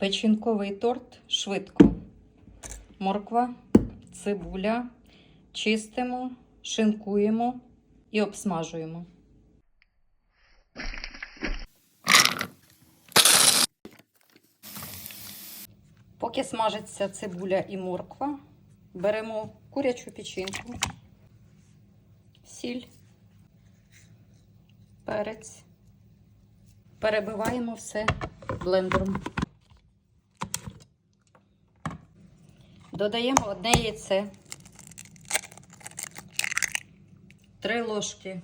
Печінковий торт швидко. Морква, цибуля. Чистимо, шинкуємо і обсмажуємо. Поки смажиться цибуля і морква, беремо курячу печінку, сіль, перець, перебиваємо все блендером. Додаємо одне яйце, три ложки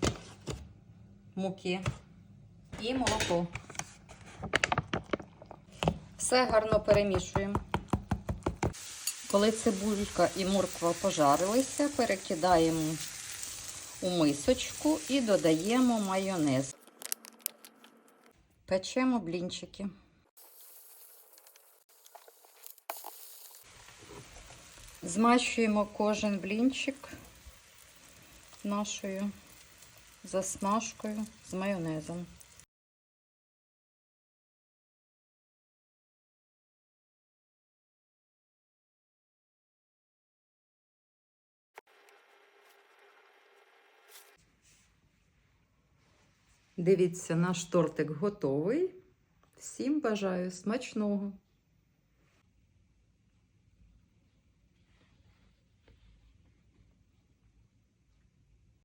муки і молоко. Все гарно перемішуємо. Коли цибулька і морква пожарилися, перекидаємо у мисочку і додаємо майонез. Печемо блінчики. Змащуємо кожен блінчик нашою засмажкою з майонезом. Дивіться, наш тортик готовий. Всім бажаю смачного!